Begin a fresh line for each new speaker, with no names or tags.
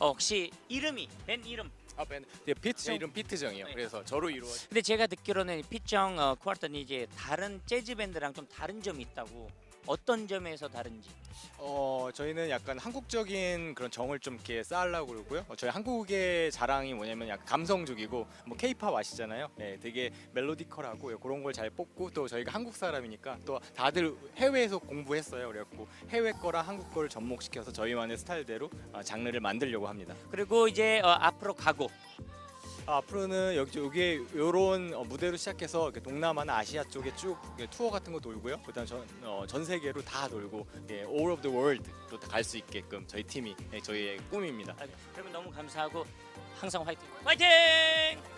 어, 혹시 이름이 밴 이름?
아 밴드 네, 피트 제 이름 피트정이요.
네.
그래서 저로 이루어.
근데 제가 듣기로는 피정 어, 쿼터니 이제 다른 재즈 밴드랑 좀 다른 점이 있다고. 어떤 점에서 다른지.
어 저희는 약간 한국적인 그런 정을 좀 이렇게 쌓으려고 그러고요. 어, 저희 한국의 자랑이 뭐냐면 약간 감성적이고 뭐 K-팝 아시잖아요. 네, 되게 멜로디컬하고 그런 걸 잘 뽑고 또 저희가 한국 사람이니까 또 다들 해외에서 공부했어요. 그래갖고 해외 거랑 한국 거를 접목시켜서 저희만의 스타일대로 어, 장르를 만들려고 합니다.
그리고 이제 어, 앞으로 가고
아, 앞으로는 여기 여기 이런 무대로 시작해서 이렇게 동남아나 아시아 쪽에 쭉 투어 같은 거 돌고요. 그다음 전, 어, 전 세계로 다 돌고 예, all of the world로 갈수 있게끔 저희 팀이 예, 저희의 꿈입니다.
아, 그러면 너무 감사하고 항상 화이팅. 화이팅!